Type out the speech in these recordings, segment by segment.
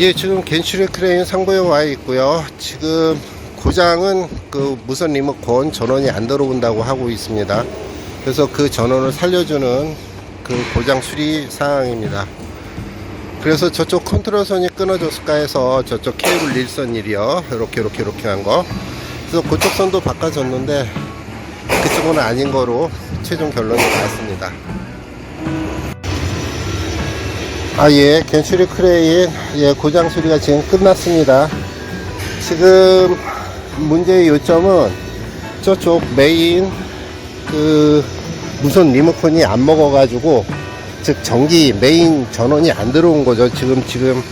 예, 지금 겐츄리 크레인 상부에 와 있고요. 지금 고장은 그 무선 리모컨 전원이 안 들어온다고 하고 있습니다. 그래서 그 전원을 살려주는 그 고장 수리 상황입니다. 그래서 저쪽 컨트롤선이 끊어졌을까 해서 저쪽 케이블 릴선 일이요. 이렇게 이렇게 이렇게 한 거. 그래서 그쪽 선도 바꿔줬는데 그쪽은 아닌 거로 최종 결론이 나왔습니다. 아, 예, 겐츄리 크레인, 예, 고장 수리가 지금 끝났습니다. 지금 문제의 요점은 저쪽 메인 그 무선 리모컨이 안 먹어가지고 즉 전기 메인 전원이 안 들어온 거죠. 지금 지금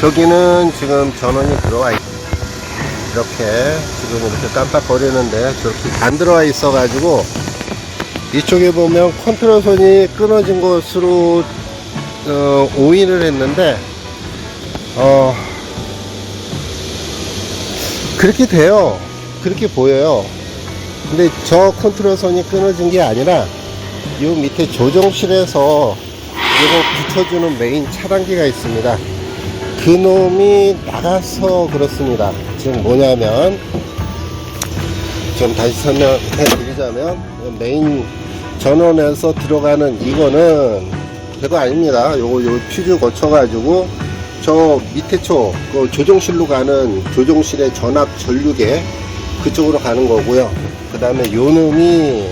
저기는 지금 전원이 들어와 있. 이렇게 지금 이렇게 깜빡거리는데 저렇게 안 들어와 있어가지고 이쪽에 보면 컨트롤 선이 끊어진 것으로 어, 오인을 했는데 어 그렇게 돼요. 그렇게 보여요. 근데 저 컨트롤선이 끊어진 게 아니라 요 밑에 조정실에서 이거 붙여주는 메인 차단기가 있습니다. 그 놈이 나가서 그렇습니다. 지금 뭐냐면 좀 다시 설명해 드리자면 메인 전원에서 들어가는 이거는 별거 아닙니다. 요거 요 퓨즈 거쳐가지고 저 밑에 쪽그 조종실로 가는 조종실의 전압 전류계 그쪽으로 가는 거고요. 그 다음에 요 놈이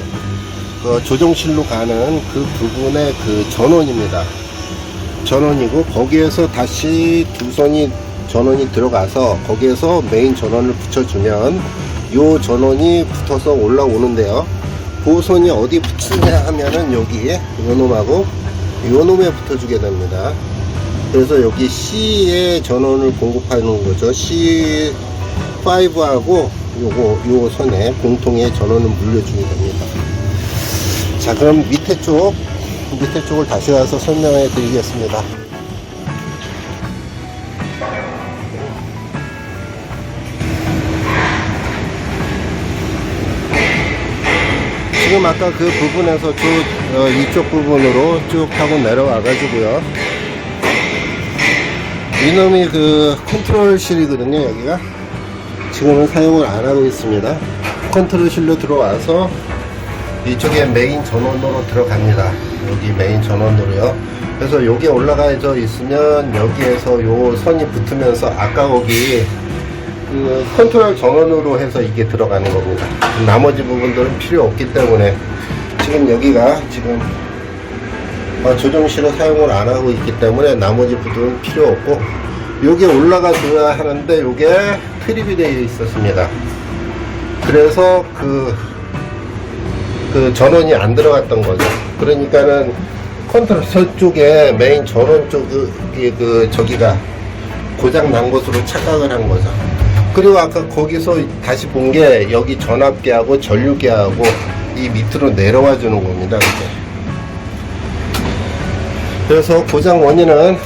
그 조종실로 가는 그 부분의 그 전원입니다. 전원이고 거기에서 다시 두 선이 전원이 들어가서 거기에서 메인 전원을 붙여주면 요 전원이 붙어서 올라오는데요. 보선이 어디 붙이냐 하면은 여기에 요 놈하고 요 놈에 붙어주게 됩니다. 그래서 여기 C에 전원을 공급하는 거죠. C5하고 요거 요 선에 공통의 전원을 물려주게 됩니다. 자 그럼 밑에 쪽 밑에 쪽을 다시 가서 설명해 드리겠습니다. 지금 아까 그 부분에서 쭉 어, 이쪽 부분으로 쭉 타고 내려와 가지고요. 이놈이 그 컨트롤 실이거든요, 여기가. 지금은 사용을 안 하고 있습니다. 컨트롤 실로 들어와서 이쪽에 메인 전원으로 들어갑니다. 여기 메인 전원으로요. 그래서 여기 올라가져 있으면 여기에서 요 선이 붙으면서 아까 거기 그 컨트롤 전원으로 해서 이게 들어가는 겁니다. 나머지 부분들은 필요 없기 때문에 지금 여기가 지금 어, 조정실을 사용을 안 하고 있기 때문에 나머지 부분은 필요 없고 요게 올라가 줘야 하는데 요게 트립이 되어 있었습니다. 그래서 그, 그 전원이 안 들어갔던 거죠. 그러니까는 컨트롤 쪽에 메인 전원 쪽이 그 저기가 고장 난 것으로 착각을 한 거죠. 그리고 아까 거기서 다시 본 게 여기 전압계하고 전류계하고 이 밑으로 내려와 주는 겁니다. 이렇게. 그래서 고장 원인은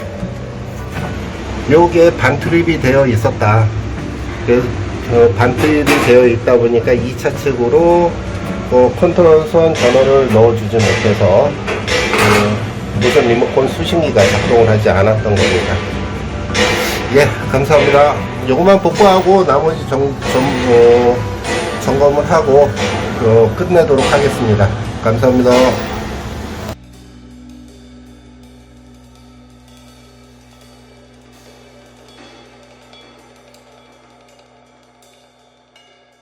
요게 반트립이 되어 있었다. 그래서 어, 반트립이 되어 있다 보니까 2차 측으로 어, 컨트롤선 전원을 넣어주지 못해서 그 무선 리모컨 수신기가 작동을 하지 않았던 겁니다. 예, 감사합니다. 요것만 복구하고 나머지 정, 점, 어, 점검을 하고 어, 끝내도록 하겠습니다. 감사합니다.